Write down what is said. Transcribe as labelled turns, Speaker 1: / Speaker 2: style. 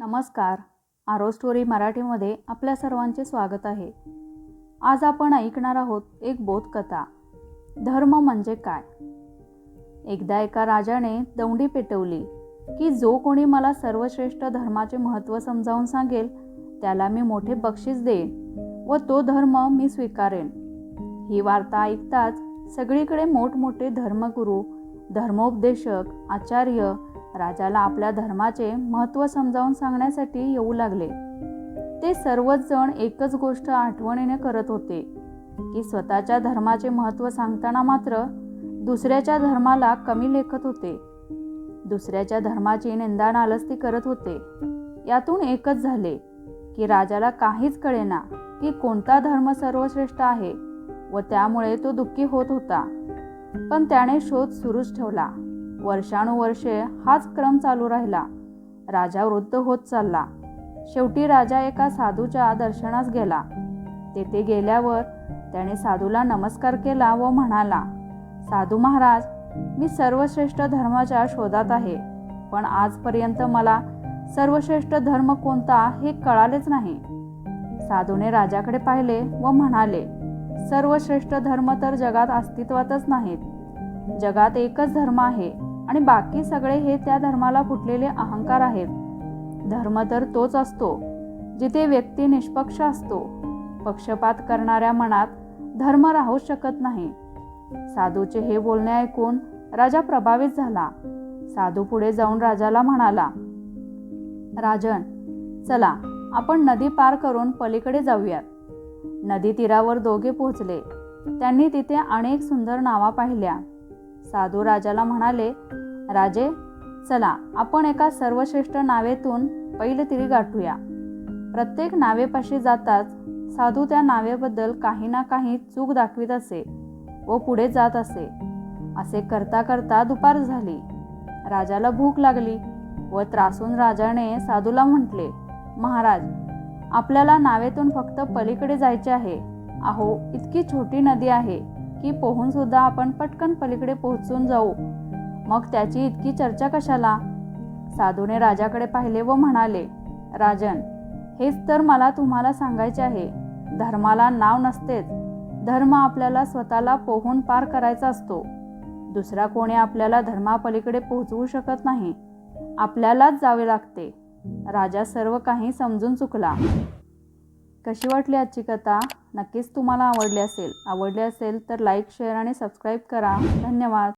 Speaker 1: नमस्कार. आरो स्टोरी मराठीमध्ये आपल्या सर्वांचे स्वागत आहे. आज आपण ऐकणार आहोत एक बोधकथा. धर्म म्हणजे काय? एकदा एका राजाने दौंडी पेटवली की जो कोणी मला सर्वश्रेष्ठ धर्माचे महत्त्व समजावून सांगेल त्याला मी मोठे बक्षीस देईन व तो धर्म मी स्वीकारेन. ही वार्ता ऐकताच सगळीकडे मोठमोठे धर्मगुरू धर्मोपदेशक आचार्य राजाला आपल्या धर्माचे महत्त्व समजावून सांगण्यासाठी येऊ लागले. ते सर्वच जण एकच गोष्ट आठवणीने करत होते की स्वतःच्या धर्माचे महत्त्व सांगताना मात्र दुसऱ्याच्या धर्माला कमी लेखत होते. दुसऱ्याच्या धर्माची निंदा नालस्ती करत होते. यातून एकच झाले की राजाला काहीच कळेना की कोणता धर्म सर्वश्रेष्ठ आहे व त्यामुळे तो दुःखी होत होता. पण त्याने शोध सुरूच ठेवला. वर्षानुवर्षे हाच क्रम चालू राहिला. राजा वृद्ध होत चालला. शेवटी राजा एका साधूच्या दर्शनास गेला. तेथे गेल्यावर त्याने साधूला नमस्कार केला व म्हणाला साधू महाराज मी सर्वश्रेष्ठ धर्माच्या शोधात आहे पण आजपर्यंत मला सर्वश्रेष्ठ धर्म कोणता हे कळालेच नाही. साधूने राजाकडे पाहिले व म्हणाले सर्वश्रेष्ठ धर्म तर जगात अस्तित्वातच नाहीत. जगात एकच धर्म आहे आणि बाकी सगळे हे त्या धर्माला फुटलेले अहंकार आहेत. धर्म तर तोच असतो जिथे व्यक्ती निष्पक्ष असतो. पक्षपात करणाऱ्या मनात धर्म राहूच शकत नाही. साधूचे हे बोलणे ऐकून राजा प्रभावित झाला. साधू पुढे जाऊन राजाला म्हणाला राजन चला आपण नदी पार करून पलीकडे जाऊयात. नदी तीरावर दोघे पोहोचले. त्यांनी तिथे अनेक सुंदर नावा पाहिल्या. साधू राजाला म्हणाले राजे चला आपण एका सर्वश्रेष्ठ नावेतून पहिले तिरी गाठूया. प्रत्येक नावेपाशी जाताच साधू त्या नावेबद्दल काही ना काही चूक दाखवित असे व पुढे जात असे. असे करता करता दुपार झाली. राजाला भूक लागली व त्रासून राजाने साधूला म्हटले महाराज आपल्याला नावेतून फक्त पलीकडे जायचे आहे. अहो इतकी छोटी नदी आहे की पोहून सुद्धा आपण पटकन पलीकडे पोहोचून जाऊ. मग त्याची इतकी चर्चा कशाला? साधूने राजाकडे पाहिले व म्हणाले राजन हेच तर मला तुम्हाला सांगायचे आहे. धर्माला नाव नसतेच. धर्म आपल्याला स्वतःला पोहून पार करायचा असतो. दुसरा कोणी आपल्याला धर्मापलीकडे पोहोचवू शकत नाही. आपल्यालाच जावे लागते. राजा सर्व काही समजून चुकला. कशी वाटली आजची कथा? नक्कीच तुम्हाला आवडली असेल. आवडली असेल तर लाईक शेअर आणि सबस्क्राईब करा. धन्यवाद.